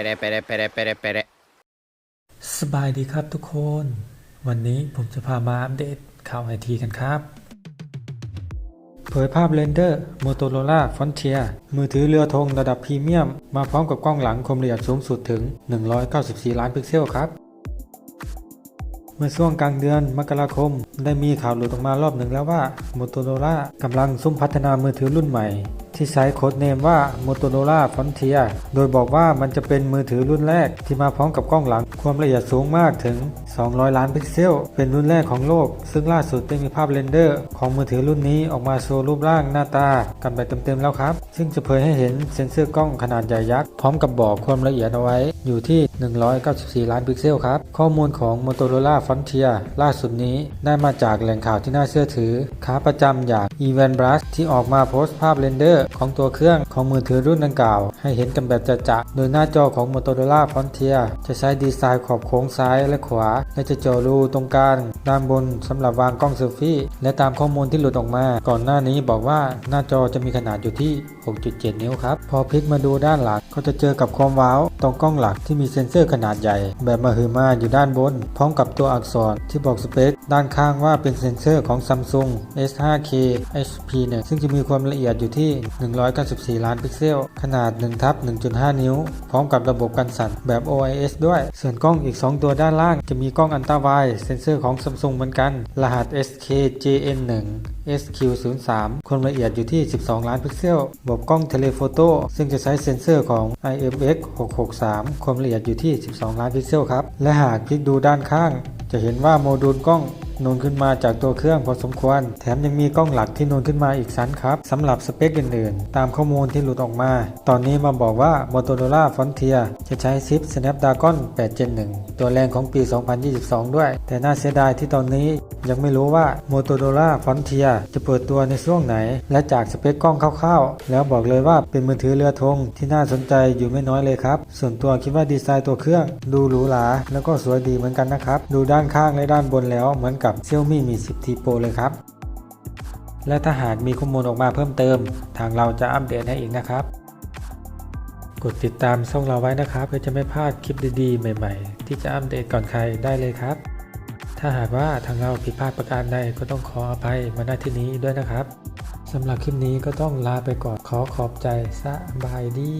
Pere, pere, pere, pere, pere. สบายดีครับทุกคน วันนี้ผมจะพามาอัปเดตข่าวไอทีกันครับ เผยภาพเรนเดอร์ Motorola Frontier มือถือเรือธงระดับพรีเมียม มาพร้อมกับกล้องหลังคมละเอียดสูงสุดถึง 194 ล้านพิกเซลครับ เมื่อช่วงกลางเดือนมกราคม ได้มีข่าวหลุดออกมารอบหนึ่งแล้วว่า Motorola กำลังซุ่มพัฒนามือถือรุ่นใหม่ ที่ใช้โค้ดเนมว่า Motorola Frontier โดยบอกว่ามันจะเป็นมือถือรุ่นแรกที่มาพร้อมกับกล้องหลังความละเอียดสูงมากถึง 200 ล้านพิกเซล เป็นรุ่นแรกของโลก ซึ่งล่าสุดได้มีภาพเรนเดอร์ ของมือถือรุ่นนี้ออกมาโชว์รูปร่างหน้าตา กันแบบเต็มๆแล้วครับ ซึ่งจะเผยให้เห็นเซ็นเซอร์กล้องขนาดใหญ่ยักษ์พร้อมกับบอกความละเอียดเอาไว้อยู่ที่ 194 ล้านพิกเซลครับ ข้อมูลของ Motorola Frontier ล่าสุดนี้ได้มาจากแหล่งข่าวที่น่าเชื่อถือขาประจำอย่าง e v a n b r u s ที่ออกมาโพสต์ภาพเรนเดอร์ของตัวเครื่องของมือถือรุ่นดังกล่าว ให้เห็นกันแบบจะๆโดยหน้าจอของ Motorola Frontier จะใช้ดีไซน์ขอบโค้งซ้ายและขวาและจะเจาะรูตรงกลางด้านบนสำหรับวางกล้องเซลฟี่และตามข้อมูลที่หลุดออกมา ก่อนหน้านี้บอกว่าหน้าจอจะมีขนาดอยู่ที่ 6.7 นิ้วครับ พอพลิกมาดูด้านหลังก็จะเจอกับความว้าวตรงกล้องหลักที่มีเซ็นเซอร์ขนาดใหญ่ แบบมาหือมาอยู่ด้านบน พร้อมกับตัวอักษรที่บอกสเปคด้านข้างว่าเป็นเซ็นเซอร์ของ Samsung S5K HP1 ซึ่งจะมีความละเอียดอยู่ที่ 194 ล้านพิกเซล ขนาด1ทับ1.5 นิ้ว พร้อมกับระบบกันสั่นแบบ OIS ด้วย ส่วนกล้องอีก 2 ตัวด้านล่างจะมีกล้องอันตราไวเซ็นเซอร์ของ Samsung เหมือนกัน รหัส SKJN1 SQ03 ความละเอียดอยู่ที่ 12 ล้านพิกเซลบวกกล้องเทเลโฟโต้ซึ่งจะใช้เซ็นเซอร์ของ IMX 663 ความละเอียดอยู่ที่ 12 ล้านพิกเซลครับ และหากพลิกดูด้านข้าง จะเห็นว่าโมดูลกล้อง นูนขึ้นมาจากตัวเครื่องพอสมควร แถมยังมีกล้องหลักที่นูนขึ้นมาอีกชั้นครับสำหรับสเปคอื่นๆ ตามข้อมูลที่หลุดออกมา ตอนนี้มาบอกว่า Motorola Frontier จะใช้ชิป Snapdragon 8 Gen 1 ตัวแรงของปี 2022 ด้วย แต่น่าเสียดายที่ตอนนี้ยังไม่รู้ว่า Motorola Frontier จะเปิดตัวในช่วงไหน และจากสเปคกล้องคร่าวๆ แล้วบอกเลยว่าเป็นมือถือเรือธงที่น่าสนใจอยู่ไม่น้อยเลยครับ ส่วนตัวคิดว่าดีไซน์ตัวเครื่อง ดูหรูหราแล้วก็สวยดีเหมือนกันนะครับ ดูด้านข้างและด้านบนแล้วเหมือนกับ Xiaomi Mi 10T Pro เลยครับ และถ้าหากมีข้อมูลออกมาเพิ่มเติม ทางเราจะอัปเดตให้อีกนะครับ กดติดตามช่องเราไว้นะครับ เพื่อจะไม่พลาดคลิปดีๆ ใหม่ ๆ ที่จะอัปเดตก่อนใครได้เลยครับ ถ้าหากว่าทางเราผิดพลาดประการใดก็ต้องขออภัยมาณที่นี้ด้วยนะครับสำหรับคลิปนี้ก็ต้องลาไปก่อนขอขอบใจสบายดี